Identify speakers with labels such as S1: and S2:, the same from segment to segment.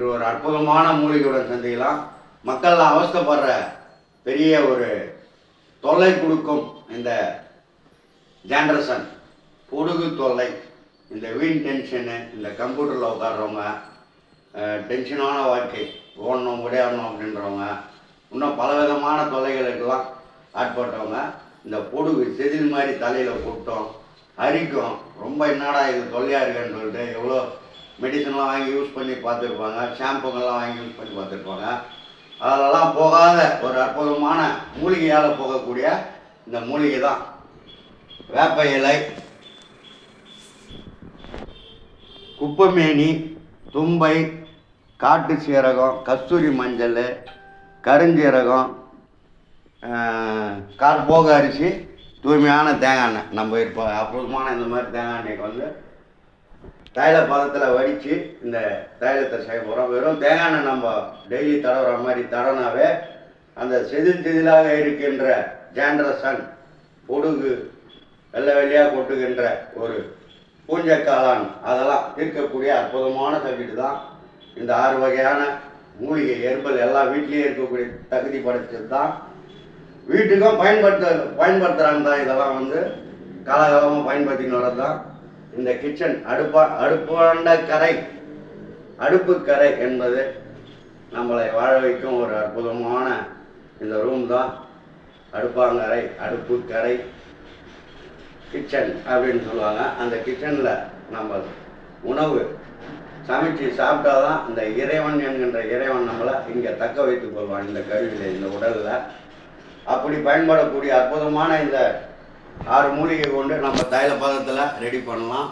S1: இன்று ஒரு அற்புதமான மூலிகையுடன் சந்திக்கலாம் மக்கள் அவஸ்தைப்படுற பெரிய ஒரு தொல்லை கொடுக்கும் இந்த ஜென்ரேஷன் பொடுகு தொல்லை. இந்த வீண் டென்ஷனு இந்த கம்ப்யூட்டரில் உட்காடுறவங்க டென்ஷனான வாழ்க்கை. ஓடணும் முடியாடணும் அப்படின்றவங்க இன்னும் பலவிதமான தொல்லைகளுக்கெல்லாம் ஆட்பட்டவங்க இந்த பொடுகு செதில் மாதிரி தலையில் கொட்டும் அரிக்கும். ரொம்ப என்னடா இது தொல்லையாக இருக்குன்னு சொல்லிட்டு எவ்வளோ மெடிசன்லாம் வாங்கி யூஸ் பண்ணி பார்த்துருப்பாங்க ஷாம்புங்கள்லாம் வாங்கி யூஸ் பண்ணி பார்த்துருப்பாங்க. அதெல்லாம் போகாத ஒரு அற்புதமான மூலிகையால் போகக்கூடிய இந்த மூலிகை தான் வேப்ப இலை குப்பமேனி தும்பை காட்டு சீரகம் கஸ்தூரி மஞ்சள் கருஞ்சீரகம் கார்போக அரிசி தூய்மையான தேங்காய் எண்ணெய். நம்ம இப்போ அற்புதமான இந்த மாதிரி தேங்காய் எண்ணெய்க்கு வந்து தைல பதத்தில் வடித்து இந்த தைலத்தை செய்ய போகிறோம் வெறும் தேங்காய் நம்ம டெய்லி தடவுற மாதிரி தடனாவே அந்த செதில் செதிலாக இருக்கின்ற ஜாண்ட்ரசன் பொடுகு வெள்ளை வெள்ளையாக கொட்டுகின்ற ஒரு பூஞ்சக்காளான். அதெல்லாம் தீர்க்கக்கூடிய அற்புதமான சப்ஜெக்ட் தான். இந்த ஆறு வகையான மூலிகை எறும்பல் எல்லாம் வீட்லேயே இருக்கக்கூடிய தகுதி படைச்சது தான். வீட்டுக்கும் பயன்படுத்த பயன்படுத்துகிறாங்க தான். இதெல்லாம் வந்து காலகாலமாக பயன்படுத்தின்னு வரது தான் இந்த கிச்சன் அடுப்பா அடுப்பாண்ட கரை. அடுப்பு கரை என்பது நம்மளை வாழ வைக்கும் ஒரு அற்புதமான இந்த ரூம் தான். அடுப்பாங்கரை அடுப்பு கரை. கிச்சன் அப்படின்னு சொல்லுவாங்க. அந்த கிச்சனில் நம்ம உணவு சமைச்சு சாப்பிட்டா தான் இந்த இறைவன் என்கின்ற இறைவன் நம்மளை இங்கே தக்க வைத்துக் கொள்வான். இந்த கருவியில் இந்த உடலில். அப்படி பயன்படக்கூடிய அற்புதமான இந்த ஆறு மூலிகை கொண்டு நம்ம தைல பதத்தில் ரெடி பண்ணலாம்.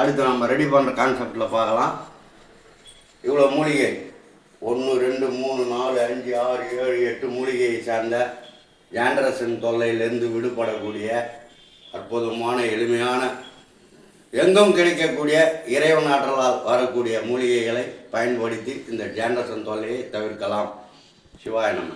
S1: அடுத்து நம்ம ரெடி பண்ணுற கான்செப்டில் பார்க்கலாம். இவ்வளோ மூலிகை. ஒன்று ரெண்டு மூணு நாலு அஞ்சு ஆறு ஏழு எட்டு மூலிகையை சார்ந்த ஜாண்டரசன் தொல்லையிலேருந்து விடுபடக்கூடிய அற்புதமான எளிமையான எங்கும் கிடைக்கக்கூடிய இறைவன் ஆற்றலால் வரக்கூடிய மூலிகைகளை பயன்படுத்தி இந்த ஜாண்டரசன் தொல்லையை தவிர்க்கலாம். சிவாய நம்ம